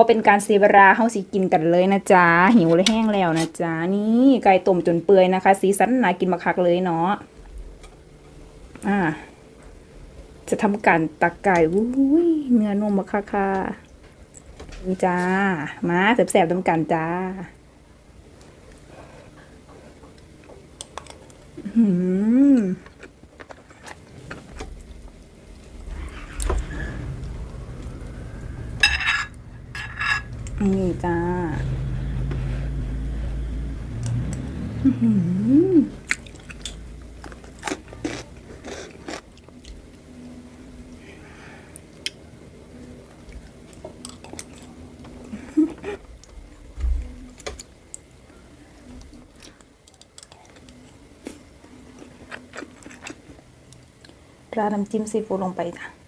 บ่เป็นการเสียเวลาเฮาสิกินกันเลยนะจ๊ะหิวเลยแห้งแล้วนะจ๊ะนี่ไก่ต้มจนเปื่อยนะคะ สีสันน่ากินมาคักเลยเนาะอ่า จะทำการตักไก่อุ้ยเนื้อนุ่มมาค่ะค่ะนี่จ้า มาแสบๆน้ำกันจ้าหืม นี่จ้าอื้อหือราดำจิ้มซีฟู้ดลงไปจ้ะ